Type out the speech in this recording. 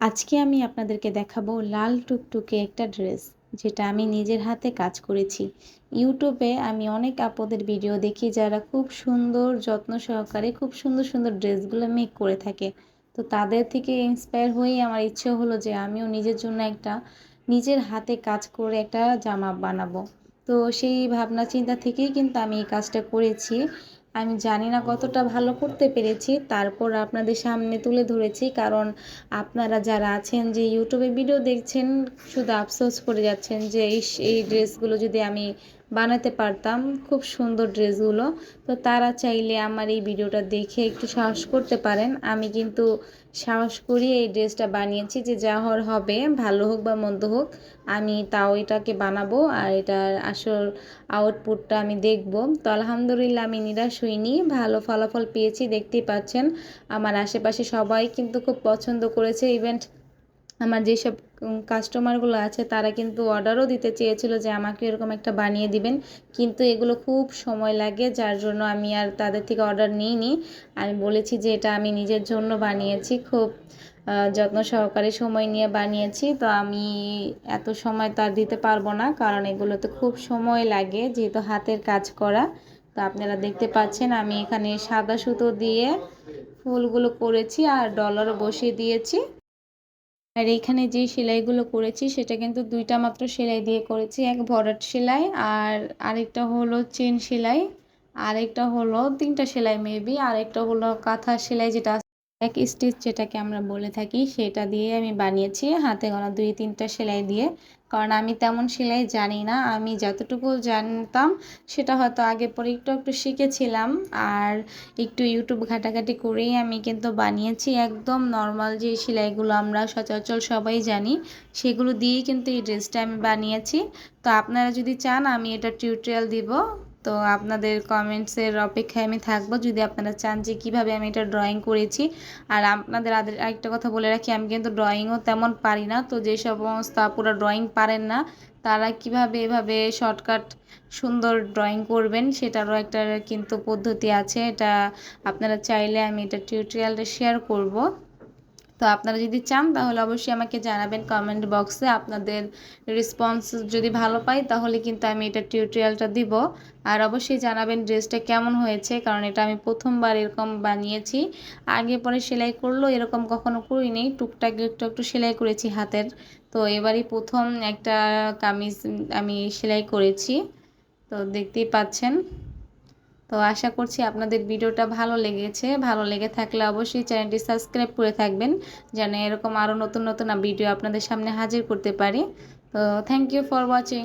আজকে আমি আপনাদেরকে দেখাবো লাল টুকটুকে একটা ড্রেস, যেটা আমি নিজের হাতে কাজ করেছি। ইউটিউবে আমি অনেক আপদের ভিডিও দেখি যারা খুব সুন্দর, যত্ন সহকারে খুব সুন্দর সুন্দর ড্রেসগুলো মেক করে থাকে। তো তাদের থেকে ইন্সপায়ার হয়েই আমার ইচ্ছে হলো যে আমিও নিজের জন্য একটা নিজের হাতে কাজ করে একটা জামা বানাবো। তো সেই ভাবনা চিন্তা থেকেই কিন্তু আমি এই কাজটা করেছি। আমি জানি না কতটা ভালো করতে পেরেছি, তারপর আপনাদের সামনে তুলে ধরেছি, কারণ আপনারা যারা আছেন যে ইউটিউবে ভিডিও দেখছেন, শুধু আফসোস করে যাচ্ছেন যে এই এই ড্রেসগুলো যদি আমি বানাতে পারতাম, খুব সুন্দর ড্রেসগুলো। তো তারা চাইলে আমার এই ভিডিওটা দেখে একটু সাহস করতে পারেন। আমি কিন্তু সাহস করি এই ড্রেসটা বানিয়েছি যে যা হর হবে, ভালো হোক বা মন্দ হোক, আমি তাও এটাকে বানাবো আর এটার আসল আউটপুটটা আমি দেখব। তো আলহামদুলিল্লাহ আমি নিরাশ হইনি ভালো ফলাফল পেয়েছি, দেখতেই পাচ্ছেন। আমার আশেপাশে সবাই কিন্তু খুব পছন্দ করেছে। ইভেন্ট আমার যেসব কাস্টমারগুলো আছে, তারা কিন্তু অর্ডারও দিতে চেয়েছিল যে আমাকে এরকম একটা বানিয়ে দিবেন। কিন্তু এগুলো খুব সময় লাগে, যার জন্য আমি আর তাদের থেকে অর্ডার নিইনি। আমি বলেছি যে এটা আমি নিজের জন্য বানিয়েছি, খুব যত্ন সহকারে সময় নিয়ে বানিয়েছি। তো আমি এত সময় তো আর দিতে পারব না, কারণ এগুলোতে খুব সময় লাগে, যেহেতু হাতের কাজ করা। তো আপনারা দেখতে পাচ্ছেন আমি এখানে সাদা সুতো দিয়ে ফুলগুলো করেছি আর ডলার বসিয়ে দিয়েছি। আর এখানে যে সেলাইগুলো করেছি সেটা কিন্তু দুইটা মাত্র সেলাই দিয়ে করেছি, এক ভরাট সেলাই আর আরেকটা হলো চেন সেলাই, আরেকটা হলো তিনটা সেলাই মেবি, আরেকটা হলো কাঁথা সেলাই যেটা এক স্টিচ যেটাকে আমরা বলে থাকি, সেটা দিয়ে আমি বানিয়েছি। হাতে গোনা দুই, তিনটা সেলাই দিয়ে। কারণ আমি তেমন সেলাই জানি না। আমি যতটুকু জানতাম, সেটা হয়তো আগে পরে একটু একটু শিখেছিলাম। আর একটু ইউটিউব ঘাটাঘাটি করেই আমি কিন্তু বানিয়েছি। একদম নর্মাল যে সেলাইগুলো আমরা সচরাচর সবাই জানি, সেগুলো দিয়েই কিন্তু এই ড্রেসটা আমি বানিয়েছি। তো আপনারা যদি চান, আমি এটা টিউটোরিয়াল দিব। তো আপনাদের কমেন্টসের অপেক্ষায় আমি থাকব। যদি আপনারা চান যে কীভাবে আমি এটা ড্রয়িং করেছি, আর আপনাদের আদের আরেকটা কথা বলে রাখি, আমি কিন্তু ড্রয়িংও তেমন পারি না। তো যে সমস্ত আপুরা ড্রয়িং পারেন না, তারা কীভাবে এভাবে শর্টকাট সুন্দর ড্রয়িং করবেন, সেটারও একটা কিন্তু পদ্ধতি আছে। এটা আপনারা চাইলে আমি এটা টিউটোরিয়ালটা শেয়ার করব। তো আপনারা যদি চান, তাহলে অবশ্যই আমাকে জানাবেন কমেন্ট বক্সে আপনাদের রেসপন্স যদি ভালো পাই, তাহলে কিন্তু আমি এটা টিউটোরিয়ালটা দিব। আর অবশ্যই জানাবেন ড্রেসটা কেমন হয়েছে, কারণ এটা আমি প্রথমবার এরকম বানিয়েছি। আগে পরে সেলাই করলেও এরকম কখনো করিনি। টুকটাক একটু একটু সেলাই করেছি হাতের। তো এবারই প্রথম একটা কামিজ আমি সেলাই করেছি। তো দেখতেই পাচ্ছেন। তো আশা করছি আপনাদের ভিডিওটা ভালো লেগেছে। ভালো লেগে থাকলে অবশ্যই চ্যানেলটি সাবস্ক্রাইব করে থাকবেন, যেন এরকম আরও নতুন নতুন ভিডিও আপনাদের সামনে হাজির করতে পারি। তো থ্যাংক ইউ ফর ওয়াচিং